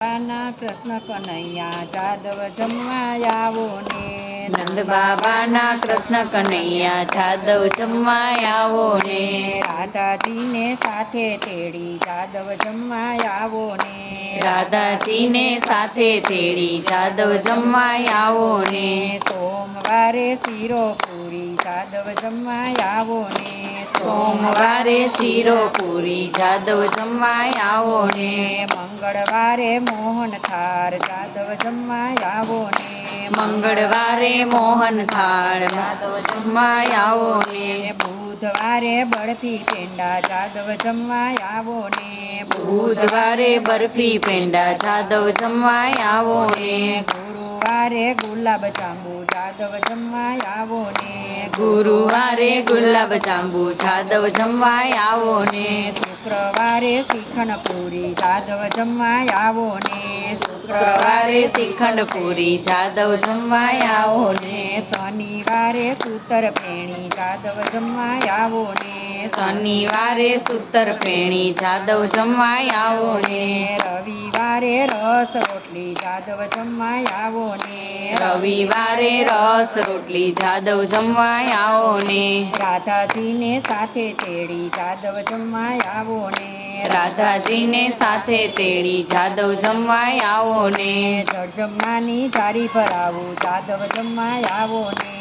બાના કૃષ્ણ કનૈયા જાદવ જમવા આવો ને નંદ બાબાના કૃષ્ણ કનૈયા જાદવ જમવા આવો ને રાધાજીને સાથે તેડી જાદવ જમવા આવો ને રાધાજીને સાથે તેડી જાદવ જમવા આવો ને સોમવારે શીરો જાદવ જમવાય આવો ને. સોમવારે શીરો જાદવ જમવાય આવો ને. મંગળવારે મોહન થાર જાદવ જમવાય આવો ને. મંગળવારે મોહન થાળ જાદવ જમવાય આવો ને. બુધવારે બરફી પેંડા જાદવ જમવાય આવો ને. બુધવારે બરફી પેંડા જાદવ જમવાય આવો ને. ગુરુવારે ગુલાબ જાંબુ જાદવ જમવા આવો ને. ગુરુવારે ગુલાબ જાંબુ જાદવ જમવા આવો ને. શુક્રવારે શ્રીખંડ પૂરી જાદવ જમવા આવો ને. શુક્રવારે શ્રીખંડ પૂરી જાદવ જમવા આવો ને. શનિવારે સૂતર પેણી જાદવ જમવા આવો ને. શનિવારે સૂતર પેણી જાદવ જમવા આવો ને. રવિવારે રસ રોટલી જાદવ જમવા આવો ને. રવિવારે રસ રોટલી જાદવ જમવા આવો ને. રાધાજીને સાથે તેડી જાદવ જમવા આવો ને. રાધાજીને સાથે તેડી જાદવ જમવા આવો ને. જળજમનાની જારી ભરાવું જાદવ જમવા આવો ને.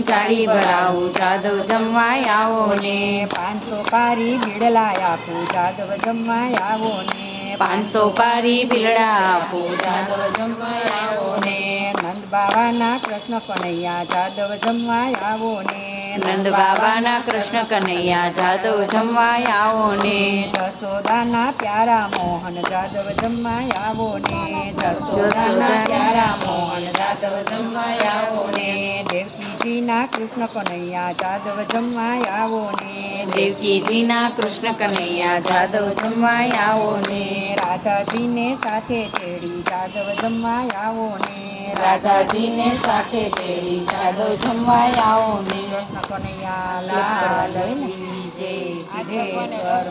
જાળી ભરાવું જાદવ જમવાય આવો ને. પાંચસો પારી બિડલા આપું જાદવ જમવાય આવો ને. પાંચસો પારી પીળા આપો જાદવ જમવા આવો ને નંદ બાવાના કૃષ્ણ કનૈયા જાદવ જમવા આવો ને નંદ બાબાના કૃષ્ણ કનૈયા જાદવ જમવા આવો ને જસોદાના પ્યારા મોહન જાદવ જમવા આવો ને જસોદાના પ્યારા મોહન જાદવ જમવા આવો ને દેવકીજીના કૃષ્ણ કનૈયા જાદવ જમવા આવો ને દેવકીજીના કૃષ્ણ કનૈયા જાદવ જમવા આવો ને રાધાજીને સાથે તેડી જાદવ જમવા આવો ને રાધાજીને સાથે તેડી જાદવ જમવા આવો ને કૃષ્ણ કનૈયા લાલ કી જય સિદ્ધેશ્વર.